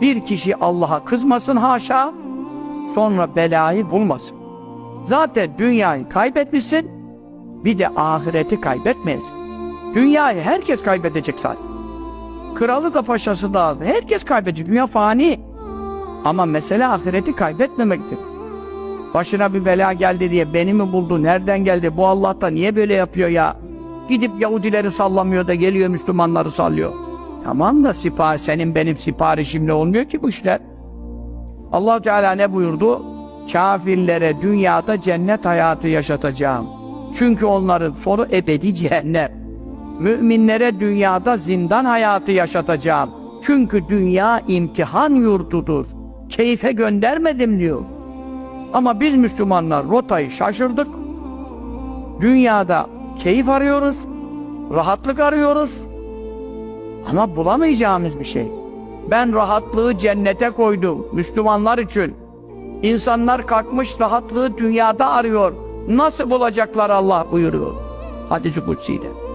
Bir kişi Allah'a kızmasın haşa, sonra belayı bulmasın. Zaten dünyayı kaybetmişsin, bir de ahireti kaybetmeyesin. Dünyayı herkes kaybedecek zaten. Kralı da paşası da herkes kaybedecek. Dünya fani. Ama mesele ahireti kaybetmemektir. Başına bir bela geldi diye beni mi buldu, nereden geldi, bu Allah da niye böyle yapıyor ya? Gidip Yahudileri sallamıyor da geliyor Müslümanları sallıyor. Tamam da sipah senin benim siparişimle olmuyor ki bu işler. allah Teala ne buyurdu? Kafirlere dünyada cennet hayatı yaşatacağım. Çünkü onların sonu ebedi cehennem. Müminlere dünyada zindan hayatı yaşatacağım. Çünkü dünya imtihan yurdudur. Keyfe göndermedim diyor. Ama biz Müslümanlar rotayı şaşırdık. Dünyada keyif arıyoruz, rahatlık arıyoruz. Ama bulamayacağımız bir şey. Ben rahatlığı cennete koydum Müslümanlar için. İnsanlar kalkmış rahatlığı dünyada arıyor. Nasıl bulacaklar Allah buyuruyor. Hadis-i Kutsi'de.